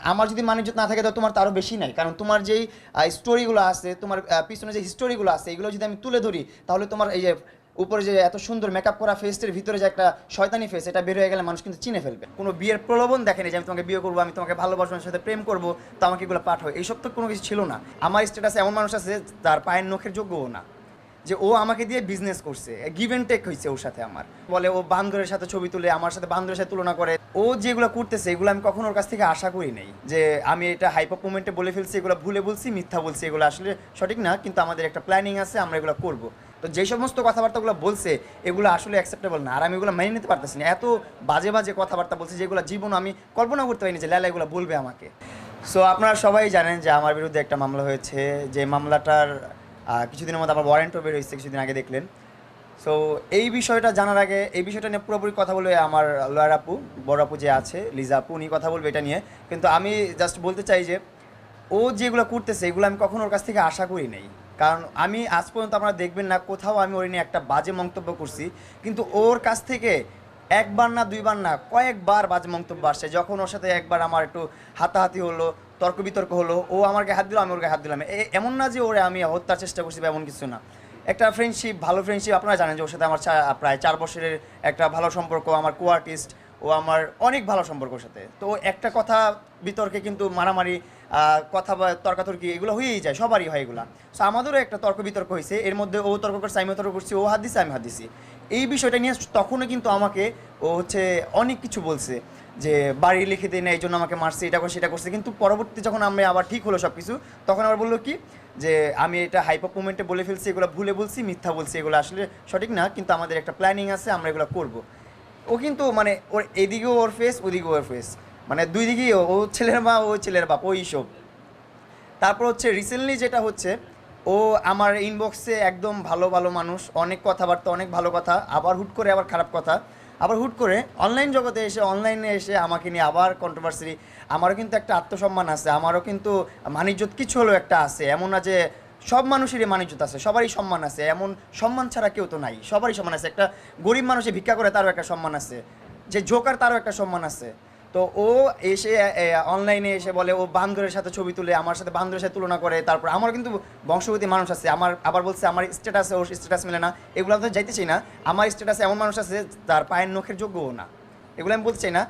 আমার যদি মানিজ্য না থাকে তো তোমার তারও বেশি নাই। কারণ তোমার যেই স্টোরিগুলো আছে, তোমার পিছনে যে হিস্টোরিগুলো আছে, এগুলো যদি আমি তুলে ধরি, তাহলে তোমার এই যে উপরে যে এত সুন্দর মেকআপ করা ফেসের ভিতরে যে একটা শয়তানি ফেস এটা বের হয়ে গেলে মানুষ কিন্তু চিনে ফেলবে। কোনো বিয়ের প্রলোভন দেখেনি যে আমি তোমাকে বিয়ে করব, আমি তোমাকে ভালোবাসবো আমার সাথে প্রেম করব, তো আমাকে এগুলো পাঠ হয় এইসব তো কোনো কিছু ছিল না। আমার স্ট্যাটাসে এমন মানুষ আছে তার পায়ের নখের যোগ্যও না। যে ও আমাকে দিয়ে বিজনেস করছে গিভ অ্যান্ড টেক হয়েছে ওর সাথে আমার। বলে ও বান্দরের সাথে ছবি তুলে, আমার সাথে বান্দরের সাথে তুলনা করে। ও যেগুলো করতেছে, এগুলো আমি কখনো ওর কাছ থেকে আশা করি নাই যে আমি এটা হাইপার মুমেন্টে বলে ফেলছি, এগুলো ভুলে বলছি, মিথ্যা বলছি, এগুলো আসলে সঠিক না, কিন্তু আমাদের একটা প্ল্যানিং আছে, আমরা এগুলো করব। তো যে সমস্ত কথাবার্তাগুলো বলছে, এগুলো আসলে অ্যাকসেপ্টেবল না। আর আমি এগুলো মেনে নিতে পারতেছি না। এত বাজে বাজে কথাবার্তা বলছে যেগুলো জীবন আমি কল্পনা করতে পারিনি যে লেলা এগুলো বলবে আমাকে। সো আপনারা সবাই জানেন যে আমার বিরুদ্ধে একটা মামলা হয়েছে, যে মামলাটার কিছুদিনের মধ্যে আবার ওয়ারেন্টও বের হয়েছে, কিছুদিন আগে দেখলেন। সো এই বিষয়টা জানার আগে, এই বিষয়টা নিয়ে পুরোপুরি কথা বলবে আমার লয়ার আপু, বড় আপু যে আছে, লিজা আপু, উনি কথা বলবে এটা নিয়ে। কিন্তু আমি জাস্ট বলতে চাই যে, ও যেগুলো করতেছে, এগুলো আমি কখনো ওর কাছ থেকে আশা করি নাই। কারণ আমি আজ পর্যন্ত আপনারা দেখবেন না, কোথাও আমি ওর নিয়ে একটা বাজে মন্তব্য করছি। কিন্তু ওর কাছ থেকে একবার না, দুইবার না, কয়েকবার বাজে মন্তব্য আসছে। যখন ওর সাথে একবার আমার একটু হাতাহাতি হলো তর্ক বিতর্ক হলো, ও আমাকে হাত দিল, আমি ওর হাত দিলাম। এমন না যে ওরে আমি হত্যার চেষ্টা করছি বা এমন কিছু না। একটা ফ্রেন্ডশিপ ভালো ফ্রেন্ডশিপ আপনারা জানেন যে ওর সাথে আমার প্রায় চার বছরের একটা ভালো সম্পর্ক, আমার কো আর্টিস্ট ও আমার অনেক ভালো সম্পর্ক ওর সাথে। তো একটা কথা বিতর্কে কিন্তু মারামারি কথা বা তর্কাতর্কি এগুলো হয়েই যায়, সবারই হয় এগুলো। সো আমাদেরও একটা তর্ক বিতর্ক হয়েছে, এর মধ্যে ও তর্ক করছে আমি তর্ক করছি, ও হাত দিছে আমি হাত দিছি এই বিষয়টা নিয়ে তখনও কিন্তু আমাকে, ও হচ্ছে অনেক কিছু বলছে যে, বাড়ি লিখে দেয় না, এই জন্য আমাকে মারছে, এটা করছে, সেটা করছে। কিন্তু পরবর্তী যখন আমি আবার ঠিক হলো সব কিছু তখন আবার বলল কি যে, আমি এটা হাইপার মুমেন্টে বলে ফেলছি, এগুলো ভুলে বলছি, মিথ্যা বলছি, এগুলো আসলে সঠিক না, কিন্তু আমাদের একটা প্ল্যানিং আছে, আমরা এগুলো করব। ও কিন্তু মানে ওর এদিকেও ওর ফেস ওদিকেও ওর ফেস মানে দুই দিকেই ও ছেলের মা, ও ছেলের বাপ, ওই সব। তারপর হচ্ছে রিসেন্টলি যেটা হচ্ছে, ও আমার ইনবক্সে একদম ভালো ভালো মানুষ, অনেক কথাবার্তা, অনেক ভালো কথা, আবার হুট করে আবার খারাপ কথা। আবার হুট করে অনলাইন জগতে এসে অনলাইনে এসে আমাকে নিয়ে আবার কন্ট্রোভার্সি আমারও কিন্তু একটা আত্মসম্মান আছে, আমারও কিন্তু মানিজ্যত কিছু হলেও একটা আছে। এমন না যে সব মানুষেরই মানিজ্যত আছে সবারই সম্মান আছে এমন সম্মান ছাড়া কেউ তো নাই সবারই সম্মান আছে। একটা গরিব মানুষে ভিক্ষা করে তারও একটা সম্মান আছে যে জোকার তারও একটা সম্মান আছে। তো ও এসে অনলাইনে এসে বলে ও বান্দরের সাথে ছবি তুলে আমার সাথে বান্দরের সাথে তুলনা করে তারপর আমার কিন্তু বংশগতি মানুষ আছে আমার আবার বলছে আমার স্ট্যাটাসে ওর স্ট্যাটাস মেলে না। এগুলো তো যাইতে চাই না। আমার স্ট্যাটাসে এমন মানুষ আছে তার পায়ের নখের যোগ্যও না। এগুলো আমি বলতে চাই না।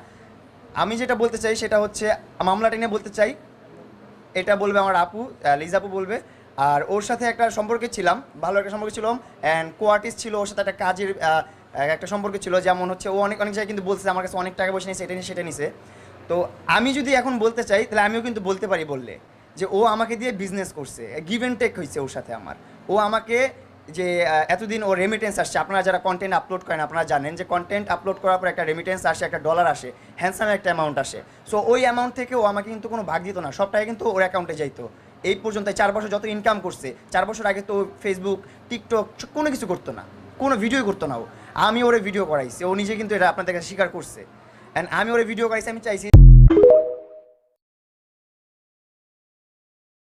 আমি যেটা বলতে চাই সেটা হচ্ছে মামলাটা নিয়ে বলতে চাই এটা বলবে আমার আপু আহ, লিজা আপু বলবে আর ওর সাথে একটা সম্পর্কে ছিলাম, ভালো একটা সম্পর্কে ছিলাম অ্যান্ড কো আর্টিস্ট ছিল, ওর সাথে একটা কাজের একটা সম্পর্ক ছিল, যেমন হচ্ছে ও অনেক অনেক জায়গায় কিন্তু বলছে আমার কাছে অনেক টাকা পয়সা নিয়েছে, এটা নিয়ে, সেটা নিছে তো আমি যদি এখন বলতে চাই, তাহলে আমিও কিন্তু বলতে পারি বললে, যে ও আমাকে দিয়ে বিজনেস করছে গিভ অ্যান্ড টেক হয়েছে ওর সাথে আমার। ও আমাকে যে এতদিন ও রেমিটেন্স আসছে, আপনারা যারা কন্টেন্ট আপলোড করেন, আপনারা জানেন যে কন্টেন্ট আপলোড করার পর একটা রেমিটেন্স আসে, একটা ডলার আসে হ্যান্ডসাম একটা অ্যামাউন্ট আসে। সো ওই অ্যামাউন্ট থেকে ও আমাকে কিন্তু কোনো ভাগ দিত না, সবটাই কিন্তু ওর অ্যাকাউন্টে যাইতো। এই পর্যন্ত চার বছর যত ইনকাম করছে, চার বছর আগে তো ফেসবুক টিকটক কোনো কিছু করতো না। কোনো ভিডিও করতো না ও। আমি ওরে ভিডিও করাইছি। ও নিজে কিন্তু এটা আপনাদের কাছে স্বীকার করছে। অ্যান্ড আমি ওরে ভিডিও করাইছি, আমি চাইছি